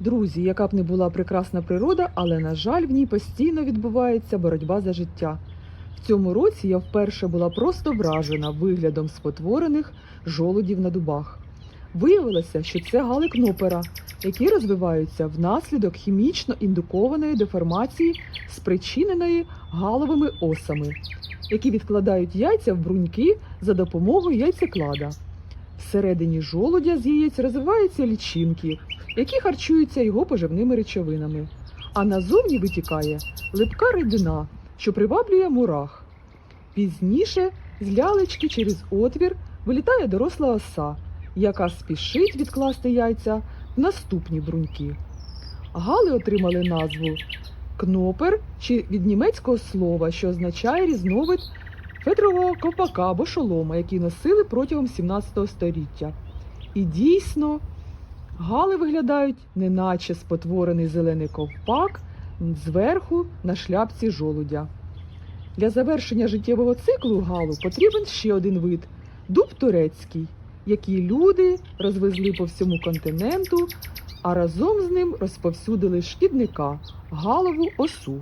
Друзі, яка б не була прекрасна природа, але, на жаль, в ній постійно відбувається боротьба за життя. В цьому році я вперше була просто вражена виглядом спотворених жолудів на дубах. Виявилося, що це гали кнопера, які розвиваються внаслідок хімічно індукованої деформації, спричиненої галовими осами, які відкладають яйця в бруньки за допомогою яйцеклада. Всередині жолудя з яєць розвиваються лічинки, які харчуються його поживними речовинами. А назовні витікає липка рідина, що приваблює мурах. Пізніше з лялечки через отвір вилітає доросла оса, яка спішить відкласти яйця в наступні бруньки. Гали отримали назву кнопер чи від німецького слова, що означає різновид фетрового ковпака або шолома, який носили протягом 17 століття. І дійсно, гали виглядають неначе спотворений зелений ковпак зверху на шляпці жолудя. Для завершення життєвого циклу галу потрібен ще один вид дуб турецький, який люди розвезли по всьому континенту, а разом з ним розповсюдили шкідника галову осу.